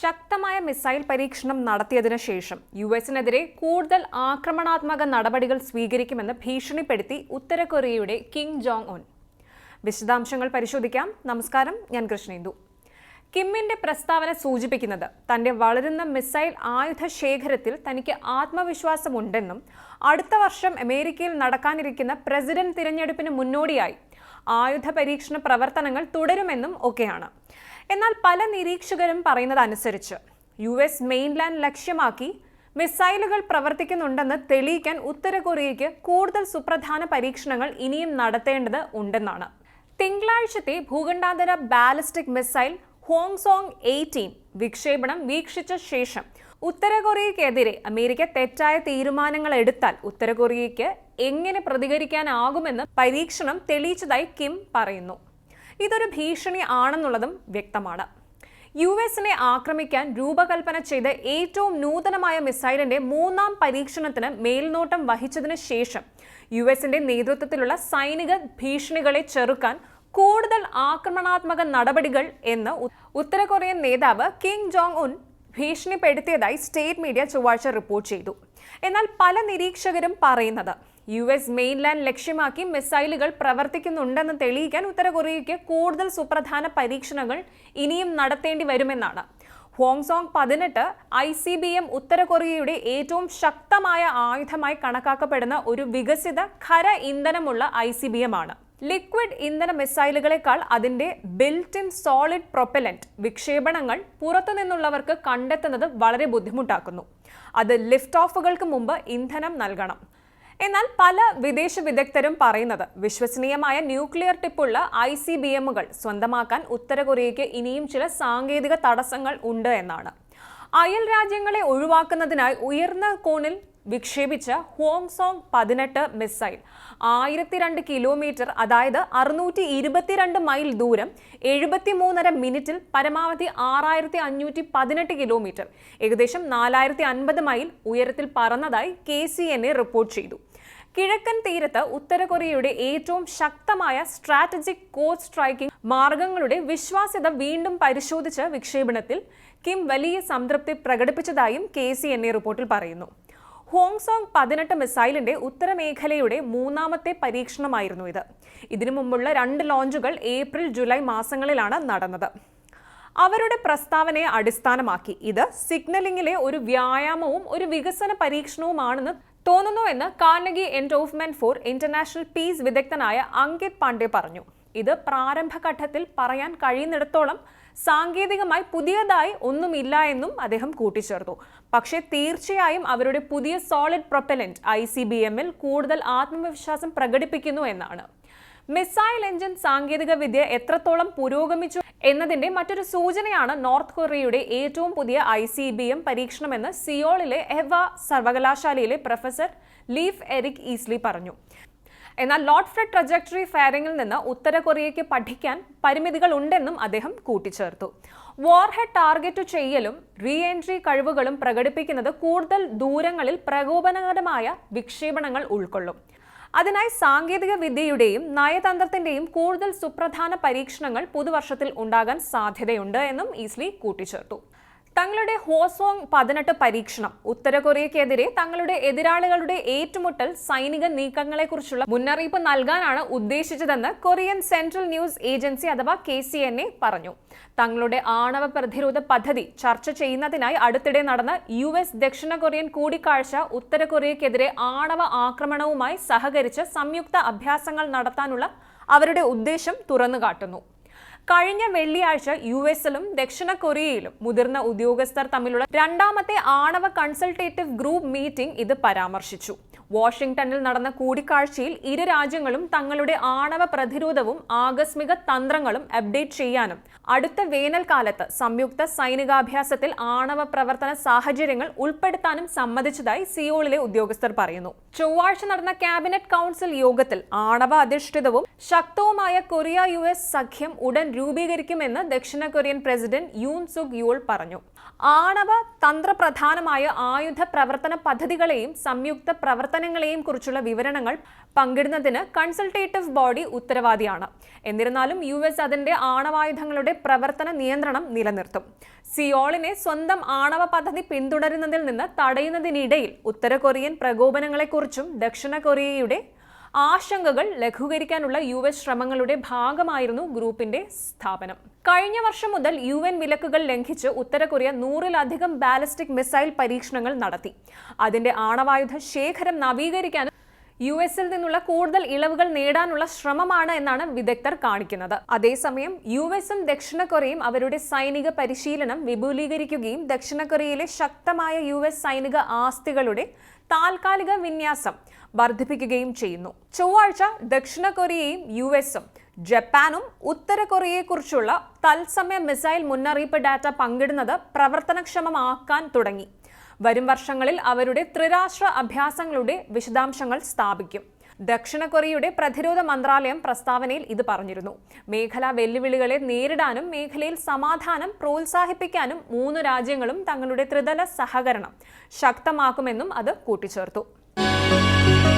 ശക്തമായ മിസൈൽ പരീക്ഷണം നടത്തിയതിനു ശേഷം യു എസിനെതിരെ കൂടുതൽ ആക്രമണാത്മക നടപടികൾ സ്വീകരിക്കുമെന്ന് ഭീഷണിപ്പെടുത്തി ഉത്തര കൊറിയയുടെ കിങ് ജോങ് ഉൻ. വിശദാംശങ്ങൾ പരിശോധിക്കാം. നമസ്കാരം. ഞാൻ കൃഷ്ണേന്ദു. കിമ്മിന്റെ പ്രസ്താവന സൂചിപ്പിക്കുന്നത് തന്റെ വളരുന്ന മിസൈൽ ആയുധ ശേഖരത്തിൽ തനിക്ക് ആത്മവിശ്വാസമുണ്ടെന്നും അടുത്ത വർഷം അമേരിക്കയിൽ നടക്കാനിരിക്കുന്ന പ്രസിഡന്റ് തിരഞ്ഞെടുപ്പിന് മുന്നോടിയായി ആയുധ പരീക്ഷണ പ്രവർത്തനങ്ങൾ തുടരുമെന്നും ഒക്കെയാണ്. എന്നാൽ പല നിരീക്ഷകരും പറയുന്നതനുസരിച്ച് യു എസ് മെയിൻലാൻഡ് ലക്ഷ്യമാക്കി മിസൈലുകൾ പ്രവർത്തിക്കുന്നുണ്ടെന്ന് തെളിയിക്കാൻ ഉത്തര കൊറിയയ്ക്ക് കൂടുതൽ സുപ്രധാന പരീക്ഷണങ്ങൾ ഇനിയും നടത്തേണ്ടത് ഉണ്ടെന്നാണ്. തിങ്കളാഴ്ചത്തെ ഭൂഖണ്ഡാന്തര ബാലിസ്റ്റിക് മിസൈൽ ഹോങ്സോങ് എയ്റ്റീൻ വിക്ഷേപണം വീക്ഷിച്ച ശേഷം ഉത്തര കൊറിയയ്ക്കെതിരെ അമേരിക്ക തെറ്റായ തീരുമാനങ്ങൾ എടുത്താൽ ഉത്തര കൊറിയയ്ക്ക് എങ്ങനെ പ്രതികരിക്കാനാകുമെന്ന് പരീക്ഷണം തെളിയിച്ചതായി കിം പറയുന്നു. ഇതൊരു ഭീഷണി ആണെന്നുള്ളതും വ്യക്തമാണ്. യു എസിനെ ആക്രമിക്കാൻ രൂപകൽപ്പന ചെയ്ത ഏറ്റവും നൂതനമായ മിസൈലിന്റെ മൂന്നാം പരീക്ഷണത്തിന് മേൽനോട്ടം വഹിച്ചതിന് ശേഷം യു എസിന്റെ നേതൃത്വത്തിലുള്ള സൈനിക ഭീഷണികളെ ചെറുക്കാൻ കൂടുതൽ ആക്രമണാത്മക നടപടികൾ എന്ന് ഉത്തര കൊറിയൻ നേതാവ് Kim Jong Un ഭീഷണിപ്പെടുത്തിയതായി state media ചൊവ്വാഴ്ച റിപ്പോർട്ട് ചെയ്തു. എന്നാൽ പല നിരീക്ഷകരും പറയുന്നത് യു എസ് മെയിൻലാൻഡ് ലക്ഷ്യമാക്കി മിസൈലുകൾ പ്രവർത്തിക്കുന്നുണ്ടെന്ന് തെളിയിക്കാൻ ഉത്തര കൊറിയയ്ക്ക് കൂടുതൽ സുപ്രധാന പരീക്ഷണങ്ങൾ ഇനിയും നടത്തേണ്ടി വരുമെന്നാണ്. ഹോങ്സോങ് പതിനെട്ട് ഐ സി ബി എം ഉത്തര കൊറിയയുടെ ഏറ്റവും ശക്തമായ ആയുധമായി കണക്കാക്കപ്പെടുന്ന ഒരു വികസിത ഖര ഇന്ധനമുള്ള ഐ സി ബി എം ആണ്. ലിക്വിഡ് ഇന്ധന മിസൈലുകളെക്കാൾ അതിന്റെ ബിൽറ്റ് ഇൻ സോളിഡ് പ്രൊപ്പലന്റ് വിക്ഷേപണങ്ങൾ പുറത്തുനിന്നുള്ളവർക്ക് കണ്ടെത്തുന്നത് വളരെ ബുദ്ധിമുട്ടാക്കുന്നു. അത് ലിഫ്റ്റ് ഓഫുകൾക്ക് മുമ്പ് ഇന്ധനം നൽകണം. എന്നാൽ പല വിദേശ വിദഗ്ധരും പറയുന്നത് വിശ്വസനീയമായ ന്യൂക്ലിയർ ടിപ്പുള്ള ഐ സി ബി എമ്മുകൾ സ്വന്തമാക്കാൻ ഉത്തര കൊറിയയ്ക്ക് ഇനിയും ചില സാങ്കേതിക തടസ്സങ്ങൾ ഉണ്ട് എന്നാണ്. അയൽ രാജ്യങ്ങളെ ഒഴിവാക്കുന്നതിനായി ഉയർന്ന കോണിൽ വിക്ഷേപിച്ച ഹോങ്സോങ് പതിനെട്ട് മിസൈൽ. ആയിരത്തി രണ്ട് കിലോമീറ്റർ അതായത് അറുന്നൂറ്റി ഇരുപത്തിരണ്ട് മൈൽ ദൂരം എഴുപത്തി മൂന്നര മിനിറ്റിൽ പരമാവധി ആറായിരത്തി അഞ്ഞൂറ്റി പതിനെട്ട് കിലോമീറ്റർ. ഏകദേശം നാലായിരത്തി അൻപത് മൈൽ ഉയരത്തിൽ പറന്നതായി K C N A report ചെയ്തു. കിഴക്കൻ തീരത്ത് ഉത്തര കൊറിയയുടെ ഏറ്റവും ശക്തമായ സ്ട്രാറ്റജിക് കോസ്റ്റ് സ്ട്രൈക്കിംഗ് മാർഗങ്ങളുടെ വിശ്വാസ്യത വീണ്ടും പരിശോധിച്ച വിക്ഷേപണത്തിൽ കിം വലിയ സംതൃപ്തി പ്രകടിപ്പിച്ചതായും കെ സി എൻ എ റിപ്പോർട്ടിൽ പറയുന്നു. ഹോങ്സോങ് പതിനെട്ട് മിസൈലിന്റെ ഉത്തരമേഖലയുടെ മൂന്നാമത്തെ പരീക്ഷണമായിരുന്നു ഇത്. ഇതിനു മുമ്പുള്ള രണ്ട് ലോഞ്ചുകൾ ഏപ്രിൽ ജൂലൈ മാസങ്ങളിലാണ് നടന്നത്. അവരുടെ പ്രസ്താവനയെ അടിസ്ഥാനമാക്കി ഇത് സിഗ്നലിംഗിലെ ഒരു വ്യായാമവും ഒരു വികസന പരീക്ഷണവുമാണെന്ന് തോന്നുന്നുവെന്ന് Carnegie Endowment for International Peace വിദഗ്ധനായ അങ്കിത് പാണ്ഡെ പറഞ്ഞു. ഇത് പ്രാരംഭഘട്ടത്തിൽ പറയാൻ കഴിയുന്നിടത്തോളം സാങ്കേതികമായി പുതിയതായി ഒന്നുമില്ല എന്നും അദ്ദേഹം കൂട്ടിച്ചേർത്തു. പക്ഷേ തീർച്ചയായും അവരുടെ പുതിയ solid propellant I C B എമ്മിൽ കൂടുതൽ ആത്മവിശ്വാസം പ്രകടിപ്പിക്കുന്നു എന്നാണ്. മിസൈൽ എഞ്ചിൻ സാങ്കേതിക വിദ്യ എത്രത്തോളം പുരോഗമിച്ചു എന്നതിന്റെ മറ്റൊരു സൂചനയാണ് നോർത്ത് കൊറിയയുടെ ഏറ്റവും പുതിയ ഐ സി ബി എം പരീക്ഷണമെന്ന് സിയോളിലെ എവ സർവകലാശാലയിലെ പ്രൊഫസർ ലീഫ് എറിക് ഈസ്ലി പറഞ്ഞു. എന്നാൽ ലോട്ട് ഫ്രെഡ് ട്രജക്ടറി ഫയറിംഗിൽ നിന്ന് ഉത്തര കൊറിയയ്ക്ക് പഠിക്കാൻ പരിമിതികൾ ഉണ്ടെന്നും അദ്ദേഹം കൂട്ടിച്ചേർത്തു. വാർഹെഡ് ടാർഗറ്റ് ചെയ്യലും റീ എൻട്രി കഴിവുകളും പ്രകടിപ്പിക്കുന്നത് കൂടുതൽ ദൂരങ്ങളിൽ പ്രകോപനകരമായ വിക്ഷേപണങ്ങൾ ഉൾക്കൊള്ളും. അതിനായി സാങ്കേതിക വിദ്യയുടെയും നയതന്ത്രത്തിന്റെയും കൂടുതൽ സുപ്രധാന പരീക്ഷണങ്ങൾ പുതുവർഷത്തിൽ ഉണ്ടാകാൻ സാധ്യതയുണ്ട് എന്നും ഈസ്ലി കൂട്ടിച്ചേർത്തു. തങ്ങളുടെ ഹോസോങ് പതിനെട്ട് പരീക്ഷണം. ഉത്തര കൊറിയക്കെതിരെ തങ്ങളുടെ എതിരാളികളുടെ ഏറ്റുമുട്ടൽ സൈനിക നീക്കങ്ങളെക്കുറിച്ചുള്ള മുന്നറിയിപ്പ് നൽകാനാണ് ഉദ്ദേശിച്ചതെന്ന് കൊറിയൻ സെൻട്രൽ ന്യൂസ് ഏജൻസി അഥവാ കെ സി എൻ എ പറഞ്ഞു. തങ്ങളുടെ ആണവ പ്രതിരോധ പദ്ധതി ചർച്ച ചെയ്യുന്നതിനായി അടുത്തിടെ നടന്ന യു എസ് ദക്ഷിണ കൊറിയൻ കൂടിക്കാഴ്ച ഉത്തര കൊറിയക്കെതിരെ ആണവ ആക്രമണവുമായി സഹകരിച്ച് സംയുക്ത അഭ്യാസങ്ങൾ നടത്താനുള്ള അവരുടെ ഉദ്ദേശം തുറന്നുകാട്ടുന്നു. കഴിഞ്ഞ വെള്ളിയാഴ്ച യു എസിലും ദക്ഷിണ കൊറിയയിലും മുതിർന്ന ഉദ്യോഗസ്ഥർ തമ്മിലുള്ള രണ്ടാമത്തെ ആണവ കൺസൾട്ടേറ്റീവ് ഗ്രൂപ്പ് മീറ്റിംഗ് ഇത് പരാമർശിച്ചു. വാഷിംഗ്ടണിൽ നടന്ന കൂടിക്കാഴ്ചയിൽ ഇരു രാജ്യങ്ങളും തങ്ങളുടെ ആണവ പ്രതിരോധവും ആകസ്മിക തന്ത്രങ്ങളും അപ്ഡേറ്റ് ചെയ്യാനും അടുത്ത വേനൽക്കാലത്ത് സംയുക്ത സൈനികാഭ്യാസത്തിൽ ആണവ പ്രവർത്തന സാഹചര്യങ്ങൾ ഉൾപ്പെടുത്താനും സമ്മതിച്ചതായി സിയോളിലെ ഉദ്യോഗസ്ഥർ പറയുന്നു. ചൊവ്വാഴ്ച നടന്ന ക്യാബിനറ്റ് കൗൺസിൽ യോഗത്തിൽ ആണവ അധിഷ്ഠിതവും ശക്തവുമായ കൊറിയ യു സഖ്യം ഉടൻ രൂപീകരിക്കുമെന്ന് ദക്ഷിണ Korean president Yoon Suk Yeol പറഞ്ഞു. ആണവ തന്ത്രപ്രധാനമായ ആയുധ പ്രവർത്തന പദ്ധതികളെയും സംയുക്ത പ്രവർത്തന പ്രവർത്തനങ്ങളെയും കുറിച്ചുള്ള വിവരണങ്ങൾ പങ്കിടുന്നതിന് കൺസൾട്ടേറ്റീവ് ബോഡി ഉത്തരവാദിയാണ്. എന്നിരുന്നാലും യു എസ് അതിന്റെ ആണവായുധങ്ങളുടെ പ്രവർത്തന നിയന്ത്രണം നിലനിർത്തും. സിയോളിനെ സ്വന്തം ആണവ പദ്ധതി പിന്തുടരുന്നതിൽ നിന്ന് തടയുന്നതിനിടയിൽ ഉത്തര കൊറിയൻ പ്രകോപനങ്ങളെക്കുറിച്ചും ദക്ഷിണ കൊറിയയുടെ ആശങ്കകൾ ലഘൂകരിക്കാനുള്ള യു എസ് ശ്രമങ്ങളുടെ ഭാഗമായിരുന്നു ഗ്രൂപ്പിന്റെ സ്ഥാപനം. കഴിഞ്ഞ വർഷം മുതൽ യു എൻ വിലക്കുകൾ ലംഘിച്ച് ഉത്തര കൊറിയ നൂറിലധികം ബാലിസ്റ്റിക് മിസൈൽ പരീക്ഷണങ്ങൾ നടത്തി. അതിന്റെ ആണവായുധ ശേഖരം നവീകരിക്കാനും യു എസിൽ നിന്നുള്ള കൂടുതൽ ഇളവുകൾ നേടാനുള്ള ശ്രമമാണ് എന്നാണ് വിദഗ്ധർ കാണിക്കുന്നത്. അതേസമയം യു എസും ദക്ഷിണ കൊറിയയും അവരുടെ സൈനിക പരിശീലനം വിപുലീകരിക്കുകയും ദക്ഷിണ കൊറിയയിലെ ശക്തമായ യു എസ് സൈനിക ആസ്തികളുടെ താൽക്കാലിക വിന്യാസം വർദ്ധിപ്പിക്കുകയും ചെയ്യുന്നു. ചൊവ്വാഴ്ച ദക്ഷിണ കൊറിയയും യു എസും ജപ്പാനും ഉത്തര കൊറിയയെക്കുറിച്ചുള്ള തത്സമയ മിസൈൽ മുന്നറിയിപ്പ് ഡാറ്റ പങ്കിടുന്നത് പ്രവർത്തനക്ഷമമാക്കാൻ തുടങ്ങി. വരും വർഷങ്ങളിൽ അവരുടെ ത്രിരാഷ്ട്ര അഭ്യാസങ്ങളുടെ വിശദാംശങ്ങൾ സ്ഥാപിക്കും. ദക്ഷിണ കൊറിയയുടെ പ്രതിരോധ മന്ത്രാലയം പ്രസ്താവനയിൽ ഇത് പറഞ്ഞിരുന്നു. മേഖലാ വെല്ലുവിളികളെ നേരിടാനും മേഖലയിൽ സമാധാനം പ്രോത്സാഹിപ്പിക്കാനും മൂന്ന് രാജ്യങ്ങളും തങ്ങളുടെ ത്രിതല സഹകരണം ശക്തമാക്കുമെന്നും അത് കൂട്ടിച്ചേർത്തു. Thank you.